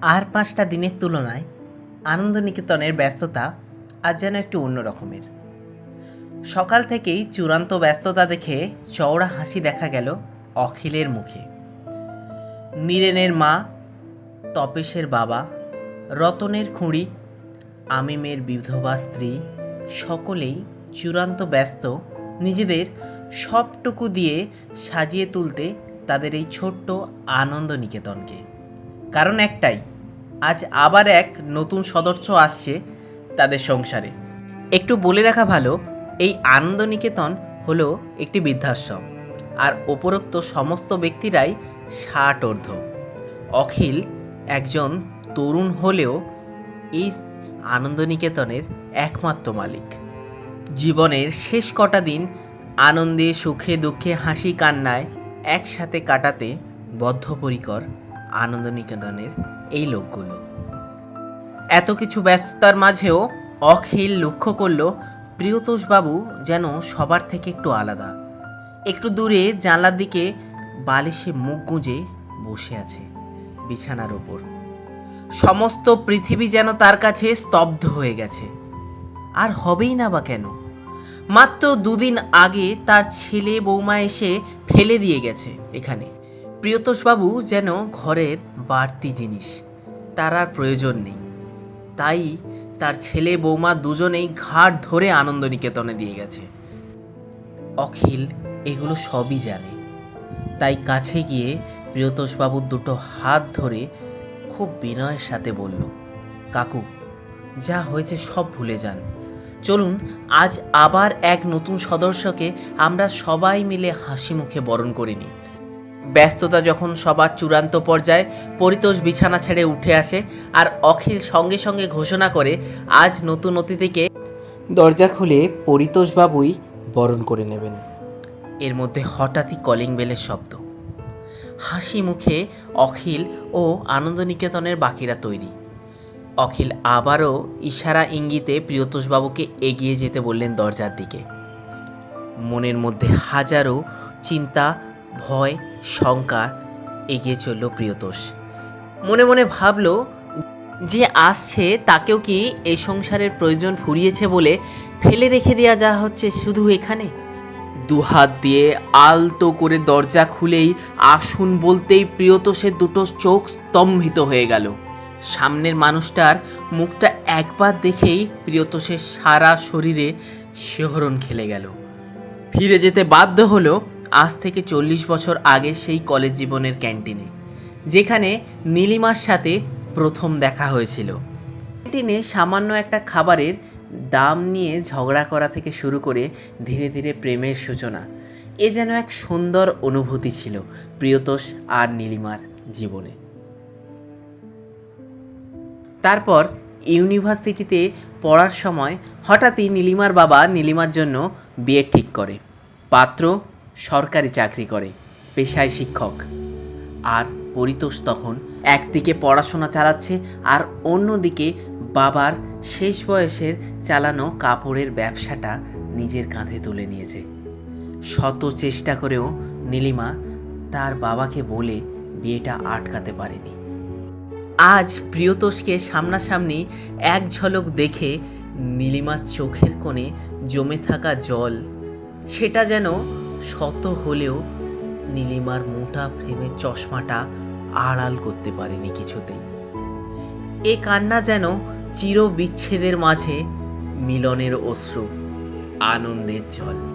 আর পাঁচটা দিনের তুলনায় আনন্দ নিকেতনের ব্যস্ততা আজ যেন একটু অন্য রকমের। সকাল থেকেই চূড়ান্ত ব্যস্ততা দেখে চওড়া হাসি দেখা গেল অখিলের মুখে। নীরেনের মা, তপেশের বাবা, রতনের খুঁড়ি, আমিমের বিধবা স্ত্রী সকলেই চূড়ান্ত ব্যস্ত নিজেদের সবটুকু দিয়ে সাজিয়ে তুলতে তাদের এই ছোট্ট আনন্দ নিকেতনকে কারণ একটাই, আজ আবার এক নতুন সদস্য আসছে তাদের সংসারে। একটু বলে রাখা ভালো, এই আনন্দ নিকেতন হলো একটি বৃদ্ধাশ্রম, আর উপরোক্ত সমস্ত ব্যক্তিরাই ষাট ঊর্ধ্ব অখিল একজন তরুণ হলেও এই আনন্দনিকেতনের একমাত্র মালিক। জীবনের শেষ কটা দিন আনন্দে সুখে দুঃখে হাসি কান্নায় একসাথে কাটাতে বদ্ধপরিকর আনন্দনিকেতনের এই লোকগুলো। এত কিছু ব্যস্ততার মাঝেও অখিল লক্ষ্য করল প্রিয়তোষবাবু যেন সবার থেকে একটু আলাদা। একটু দূরে জানলার দিকে বালিশে মুখ গুঁজে বসে আছে বিছানার ওপর। সমস্ত পৃথিবী যেন তার কাছে স্তব্ধ হয়ে গেছে। আর হবেই না বা কেন? মাত্র দুদিন আগে তার ছেলে বৌমা এসে ফেলে দিয়ে গেছে এখানে। প্রিয়তোষবাবু যেন ঘরের বাড়তি জিনিস, তার আর প্রয়োজন নেই। তাই তার ছেলে বৌমা দুজনেই ঘাট ধরে আনন্দ নিকেতনে দিয়ে গেছে। অখিল এগুলো সবই জানে। তাই কাছে গিয়ে প্রিয়তোষবাবুর দুটো হাত ধরে খুব বিনয়ের সাথে বলল, কাকু, যা হয়েছে সব ভুলে যান। চলুন, আজ আবার এক নতুন সদস্যকে আমরা সবাই মিলে হাসি মুখে বরণ করে নিই। ব্যস্ততা যখন সবার চূড়ান্ত পর্যায়ে পরিতোষ বিছানা ছেড়ে উঠে আসে আর অখিল সঙ্গে সঙ্গে ঘোষণা করে আজ নতুন অতিথিকে দরজা খুলে পরিতোষবাবুই বরণ করে নেবেন। এর মধ্যে হঠাৎই কলিং বেলের শব্দ। হাসি মুখে অখিল ও আনন্দনিকেতনের বাকিরা তৈরি। অখিল আবারও ইশারা ইঙ্গিতে প্রিয়তোষবাবুকে এগিয়ে যেতে বললেন দরজার দিকে। মনের মধ্যে হাজারো চিন্তা ভয়, শঙ্কা এগিয়ে চলল প্রিয়তোষ। মনে মনে ভাবল, যে আসছে তাকেও কি এই সংসারের প্রয়োজন ফুরিয়েছে বলে ফেলে রেখে দেওয়া যা হচ্ছে শুধু এখানে? দুহাত দিয়ে আলতো করে দরজা খুলেই আসুন বলতেই প্রিয়তোষের দুটো চোখ স্তম্ভিত হয়ে গেল। সামনের মানুষটার মুখটা একবার দেখেই প্রিয়তোষের সারা শরীরে শিহরণ খেলে গেল। ফিরে যেতে বাধ্য হলো আজ থেকে চল্লিশ বছর আগে সেই কলেজ জীবনের ক্যান্টিনে, যেখানে নীলিমার সাথে প্রথম দেখা হয়েছিল। ক্যান্টিনে সামান্য একটা খাবারের দাম নিয়ে ঝগড়া করা থেকে শুরু করে ধীরে ধীরে প্রেমের সূচনা, এ যেন এক সুন্দর অনুভূতি ছিল প্রিয়তোষ আর নীলিমার জীবনে। তারপর ইউনিভার্সিটিতে পড়ার সময় হঠাৎই নীলিমার বাবা নীলিমার জন্য বিয়ে ঠিক করে, পাত্র সরকারি চাকরি করে, পেশায় শিক্ষক। আর পরিতোষ তখন একদিকে পড়াশোনা চালাচ্ছে আর অন্যদিকে বাবার শেষ বয়সের চালানো কাপড়ের ব্যবসাটা নিজের কাঁধে তুলে নিয়েছে। শত চেষ্টা করেও নীলিমা তার বাবাকে বলে বিয়েটা আটকাতে পারেনি। আজ প্রিয়তোষকে সামনাসামনি এক ঝলক দেখে নীলিমার চোখের কোণে জমে থাকা জল, সেটা যেন শত হলেও নীলিমার মোটা ফ্রেমের চশমাটা আড়াল করতে পারেনি কিছুতেই। এ কান্না যেন চিরবিচ্ছেদের মাঝে মিলনের অশ্রু, আনন্দের জল।